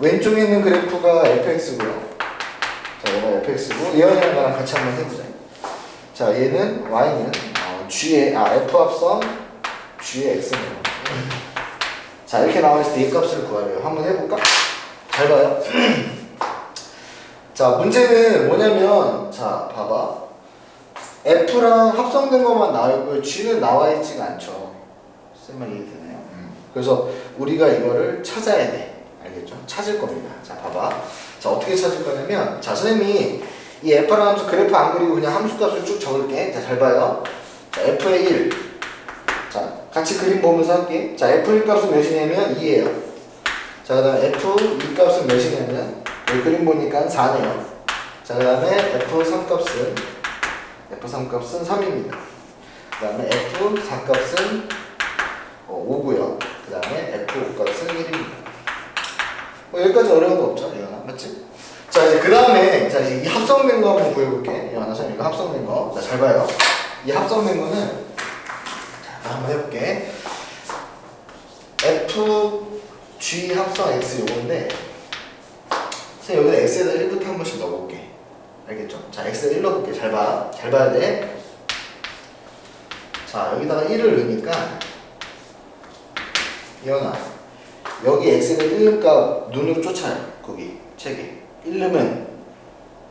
왼쪽에 있는 그래프가 fx고요. 자, 얘가 fx고 예언이랑 나랑 같이 한번 해보자. 자, 얘는 y는 어, g의 아 f 합성 g의 x네요. 자, 이렇게 나와 있을 때 이 값을 구하래요. 한번 해볼까? 잘 봐요. 자, 문제는 뭐냐면 자, 봐봐. F랑 합성된 것만 있고요. G는 나와 있지가 않죠. 쌤말 이해되나요? 그래서 우리가 이거를 찾아야 돼. 알겠죠? 찾을 겁니다. 자, 봐봐. 자, 어떻게 찾을 거냐면, 자, 선생님이 이 F라는 함수 그래프 안 그리고 그냥 함수 값을 쭉 적을게. 자, 잘 봐요. 자, F의 1. 자, 같이 그림 보면서 할게. 자, F1 값은 몇이냐면 2예요. 자, 그 다음 F2 값은 몇이냐면, 여기 그림 보니까 4네요. 자, 그 다음에 F3 값은, F3 값은 3입니다. 그 다음에 F4 값은 어, 5고요. 그 다음에 F5 값은 1입니다. 뭐 여기까지 어려운 거 없죠? 이거나 맞지? 자 이제 그 다음에 자 이제 이 합성된 거 한번. 이거 하나 선 이거 합성된 거. 자 잘 봐요. 이 합성된 거는 자 한번 해볼게. F G 합성 X 요건데 선생님 여기다 X에다 1부터 한 번씩 넣어볼게. 알겠죠? 자 X에다 1 넣어볼게. 잘 봐. 잘 봐야 돼. 자 여기다가 1을 넣으니까 이현아 여기 x는 1값 눈으로 쫓아요 거기 책에 1 넣으면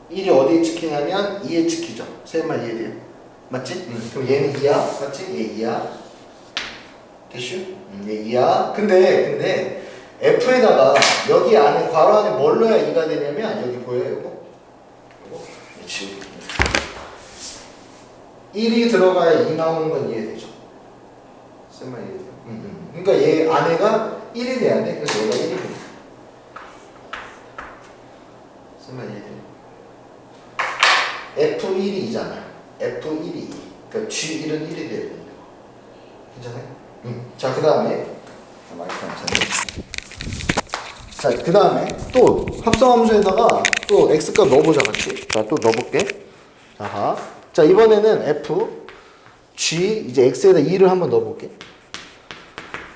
1이 어디에 찍히냐면 2에 찍히죠 쌤말 이해돼요? 맞지? 그럼 얘는 2야 맞지? 얘 2야 됐슈? 음, 얘 2야 근데 근데 F에다가 여기 안에 괄호 안에 뭘 넣어야 2가 되냐면 여기 보여요 이거? 이거? 그렇지 1이 들어가야 2 나오는 건 이해되죠? 쌤말 이해돼요? 음, 음. 그러니까 얘 안에가 1이 돼야 돼. 그래서 얘가 1이 돼. 쌤말 이해돼요? F1이 2잖아요. F1이 2. 그러니까 G1은 1이 돼야 된다. 괜찮아요? 음. 자, 그 다음에 아, 마이크. 자, 그 다음에 또 합성함수에다가 또 x값 넣어보자 같이. 자, 또 넣어볼게. 자, 자 이번에는 f g 이제 x에다 2를 한번 넣어볼게.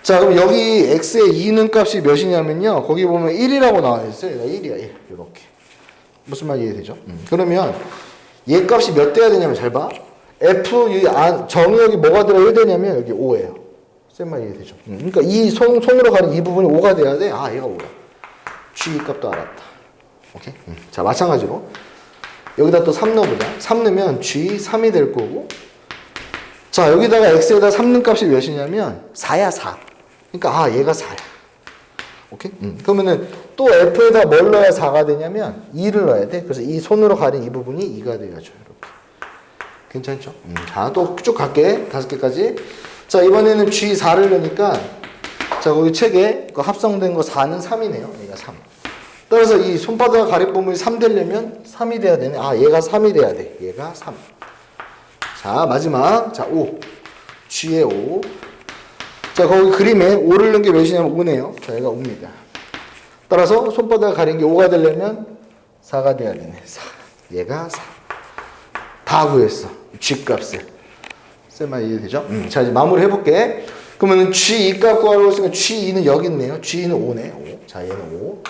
자, 그럼 여기 x의 2는 값이 몇이냐면요. 거기 보면 1이라고 나와 있어요. 얘가 1이야, 1. 이렇게. 무슨 말 이해되죠? 음. 그러면 얘 값이 몇 돼야 되냐면 잘 봐. f 이 안, 정의역이 뭐가 들어 1 되냐면 여기 5예요. 쌤말 이해되죠? 음. 그러니까 이 손, 손으로 가는 이 부분이 5가 돼야 돼. 아, 얘가 5야. g 값도 알았다. 오케이? 음. 자, 마찬가지로 여기다 또 3 넣어보자. 3 넣으면 g 3이 될 거고 자, 여기다가 x에다 3 넣은 값이 몇이냐면 4야, 4. 그러니까 아, 얘가 4야. 오케이? 음. 그러면은 또 f에다 뭘 넣어야 4가 되냐면 2를 넣어야 돼. 그래서 이 손으로 가는 이 부분이 2가 돼야죠. 이렇게. 괜찮죠? 음. 자, 또 쭉 갈게. 다섯 개까지. 자, 이번에는 G4를 넣으니까 자, 거기 책에 그 합성된 거 4는 3이네요. 얘가 3. 따라서 이 손바닥 가립부분이 3 되려면 3이 돼야 되네. 아, 얘가 3이 돼야 돼. 얘가 3. 자, 마지막. 자, 5. G의 5. 자, 거기 그림에 5를 넣은 게 몇이냐면 5네요. 자, 얘가 5입니다. 따라서 손바닥 가린 게 5가 되려면 4가 돼야 되네. 4. 얘가 4. 다 구했어. G 값을. 쌤말 이해되죠? 음. 자, 이제 마무리 해볼게. 그러면은 G2 값 구하려고 했으니까 G2는 여기 있네요. G2는 5네. 5. 자, 얘는 5.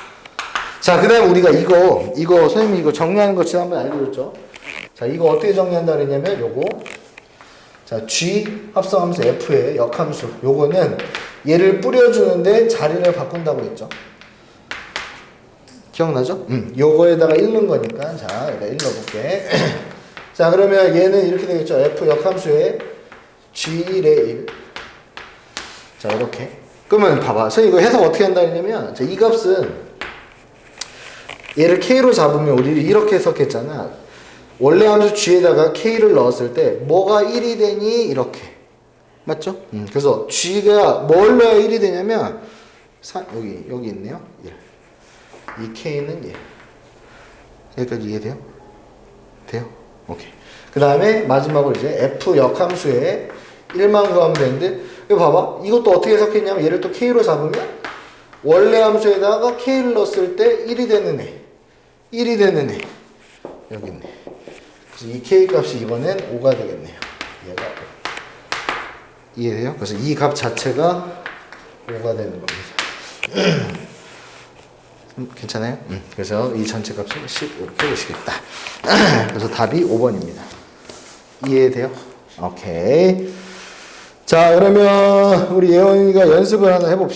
자, 그 다음에 우리가 이거, 이거, 선생님이 이거 정리하는 거 지난번에 알려줬죠? 자, 이거 어떻게 정리한다 그랬냐면, 요거. 자, G 합성함수 F의 역함수. 요거는 얘를 뿌려주는데 자리를 바꾼다고 했죠? 기억나죠? 음, 요거에다가 1 넣은 거니까. 자, 여기다 1 넣어볼게. 자, 그러면 얘는 이렇게 되겠죠? F 역함수의 G1의 1. 자, 이렇게. 그러면 봐봐. 선생님 이거 해석 어떻게 한다 그랬냐면, 자, 이 값은 얘를 K로 잡으면 우리 이렇게 해석했잖아. 원래 함수 G에다가 K를 넣었을 때 뭐가 1이 되니? 이렇게. 맞죠? 음, 그래서 G가 뭘 넣어야 1이 되냐면 사, 여기 여기 있네요. 1. 이 K는 1. 여기까지 이해돼요? 돼요? 오케이. 그 다음에 마지막으로 이제 F 역함수에 1만 구하면 되는데 이거 봐봐. 이것도 어떻게 해석했냐면 얘를 또 K로 잡으면 원래 함수에다가 K를 넣었을 때 1이 되는 애. 1이 되는 애. 여기 있네. 그래서 이 K 값이 이번엔 5가 되겠네요. 얘가 5. 이해돼요? 그래서 이 값 자체가 5가 되는 겁니다. 음, 괜찮아요? 음, 그래서 이 전체 값을 10 이렇게 보시겠다. 그래서 답이 5번입니다. 이해돼요? 오케이. 자, 그러면 우리 예원이가 연습을 하나 해봅시다.